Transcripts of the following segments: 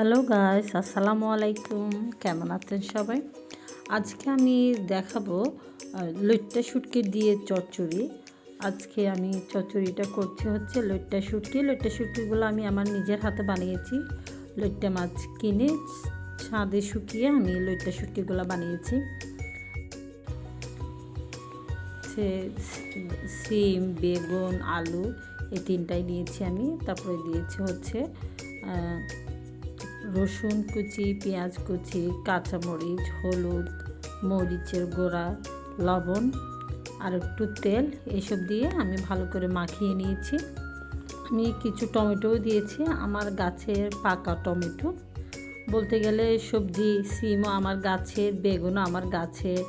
Hello guys, আসসালামু আলাইকুম। কেমন আছেন সবাই? আজকে আমি দেখাবো লইট্টা শুটকি দিয়ে চচ্চড়ি। আজকে আমি চচ্চড়িটা করছি হচ্ছে লইট্টা শুটকি। লইট্টা শুটকিগুলো আমি আমার নিজের হাতে বানিয়েছি। লইট্টা মাছ কিনে ছাদে শুকিয়ে আমি লইট্টা শুটকিগুলো বানিয়েছি। হচ্ছে সিম, বেগুন, আলু, এই তিনটাই নিয়েছি আমি। তারপরে দিয়েছি হচ্ছে রসুন কুচি, পেঁয়াজ কুচি, কাঁচামরিচ, হলুদ, মরিচের গোড়া, লবণ আর একটু তেল এইসব দিয়ে আমি ভালো করে মাখিয়ে নিয়েছি। আমি কিছু টমেটোও দিয়েছি, আমার গাছের পাকা টমেটো। বলতে গেলে সবজি, সিমও আমার গাছের বেগুনও আমার গাছে,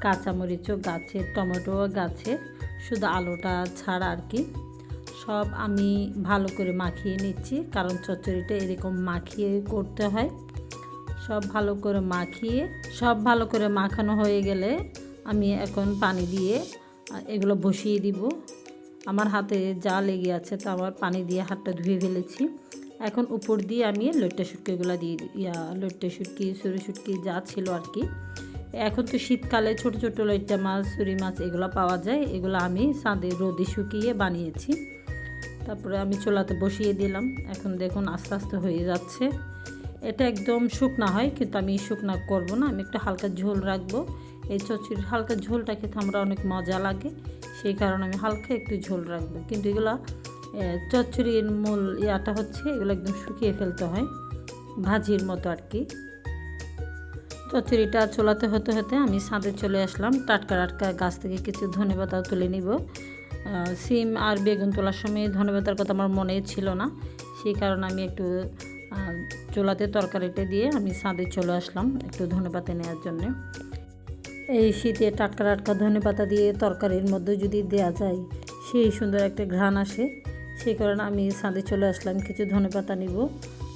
কাঁচামরিচও গাছের টমেটোও গাছে, শুধু আলুটা ছাড়া আর কি। সব আমি ভালো করে মাখিয়ে নিচ্ছি, কারণ চচ্চড়িটা এরকম মাখিয়ে করতে হয়। সব ভালো করে মাখিয়ে, সব ভালো করে মাখানো হয়ে গেলে আমি এখন পানি দিয়ে এগুলো বসিয়ে দিব। আমার হাতে যা লেগে আছে তা আমার পানি দিয়ে হাতটা ধুয়ে ফেলেছি। এখন উপর দিয়ে আমি লইট্টা শুটকিগুলো দিয়ে ইয়া লইট্টা শুটকি, সুরি শুটকি যা ছিল আর কি। এখন তো শীতকালে ছোট ছোট লইট্টা মাছ সুরি মাছ এগুলো পাওয়া যায়। এগুলো আমি সাদে রোদে শুকিয়ে বানিয়েছি। তারপরে আমি চোলাতে বসিয়ে দিলাম। এখন দেখুন আস্তে আস্তে হয়ে যাচ্ছে। এটা একদম শুকনা হয়, কিন্তু আমি শুকনা করব না। আমি একটু হালকা ঝোল রাখব। এই চচ্চড়ির হালকা ঝোলটা খেতে আমরা অনেক মজা লাগে। সেই কারণে আমি হালকা একটু ঝোল রাখব। কিন্তু এগুলো চচ্চড়ির মূল ইয়াটা হচ্ছে, এগুলো একদম শুকিয়ে ফেলতে হয়। ভাজির মতো আর কি। চচ্চড়িটা চলাতে হতে হতে আমি ছাদে চলে আসলাম। টাটকা টাটকা গাছ থেকে কিছু ধনে পাতাও তুলে নিব। সিম আর বেগুন তোলার সময় ধনে পাতার কথা আমার মনে ছিল না। সেই কারণে আমি একটু চুলাতে তরকারিটা দিয়ে আমি ছাদে চলে আসলাম একটু ধনে পাতা নেওয়ার জন্যে। এই শীতে টাটকা টাটকা ধনে পাতা দিয়ে তরকারির মধ্যে যদি দেওয়া যায়, সেই সুন্দর একটা ঘ্রাণ আসে। সেই কারণে আমি ছাদে চলে আসলাম, কিছু ধনে পাতা নিব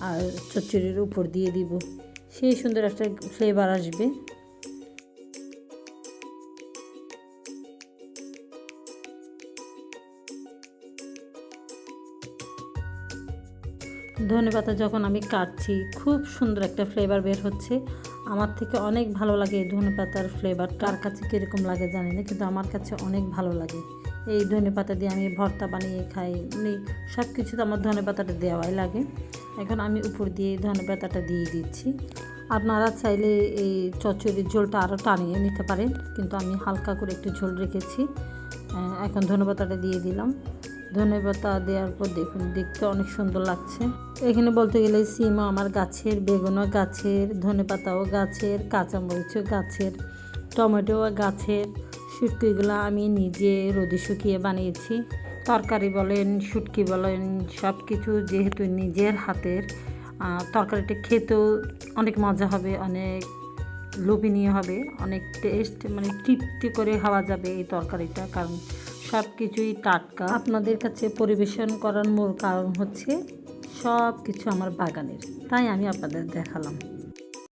আর চচ্চড়ির উপর দিয়ে দিব। সেই সুন্দর একটা ফ্লেভার আসবে। ধনে পাতা যখন আমি কাটছি, খুব সুন্দর একটা ফ্লেভার বের হচ্ছে। আমার থেকে অনেক ভালো লাগে এই ধনে পাতার ফ্লেভার কার কাছে কীরকম লাগে জানি না, কিন্তু আমার কাছে অনেক ভালো লাগে। এই ধনে পাতা দিয়ে আমি ভর্তা বানিয়ে খাই। মানে সব কিছু তো আমার ধনে পাতাটা দেওয়াই লাগে। এখন আমি উপর দিয়ে ধনে পাতাটা দিয়ে দিচ্ছি। আপনারা চাইলে এই চচ্চড়ির ঝোলটা আরও টানিয়ে নিতে পারেন, কিন্তু আমি হালকা করে একটু ঝোল রেখেছি। এখন ধনে পাতাটা দিয়ে দিলাম। ধনে পাতা দেওয়ার পর দেখুন, দেখতে অনেক সুন্দর লাগছে। এখানে বলতে গেলে সিমও আমার গাছের, বেগুনও গাছের, ধনে পাতাও গাছের, কাঁচামরিচও গাছের, টমেটোও গাছের। শুটকিগুলো আমি নিজে রোদে শুকিয়ে বানিয়েছি। তরকারি বলেন, শুটকি বলেন সব কিছু যেহেতু নিজের হাতের তরকারিটা খেতেও অনেক মজা হবে, অনেক লোভনীয় হবে, অনেক টেস্ট মানে তৃপ্তি করে খাওয়া যাবে এই তরকারিটা। কারণ সব কিছুই টাটকা। আপনাদের কাছে পরিবেশন করার মূল কারণ হচ্ছে সব কিছু আমার বাগানের। তাই আমি আপনাদের দেখালাম।